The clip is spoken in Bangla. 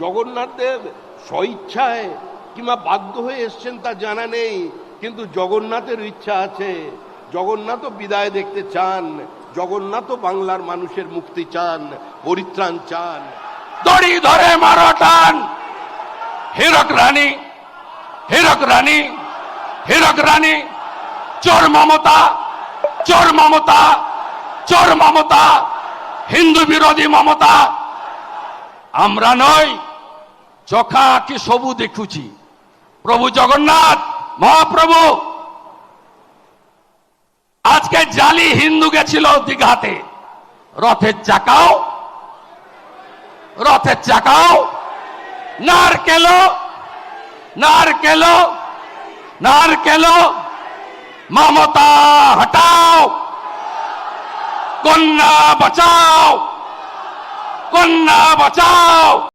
জগন্নাথ দেব স্বইচ্ছায় কিংবা বাধ্য হয়ে এসছেন তা জানা নেই, কিন্তু জগন্নাথের ইচ্ছা আছে। জগন্নাথও বিদায় দেখতে চান, জগন্নাথও বাংলার মানুষের মুক্তি চান, পরিত্রাণ চান। দড়ি ধরে মারো টান! হীরক রানী হীরক রানী হীরক রানী! চোর মমতা চোর মমতা চোর মমতা, হিন্দু বিরোধী মমতা! আমরা নই। চোখা কি সবু দেখুছি। প্রভু জগন্নাথ, মহাপ্রভু। আজকে জালি হিন্দু গেছিল দীঘাতে। রথের চাকাও। রথের চাকাও। নারকেল। নারকেল। নারকেল। মমতা, হটাও। কন্যা, বাঁচাও। কন্যা বাঁচাও।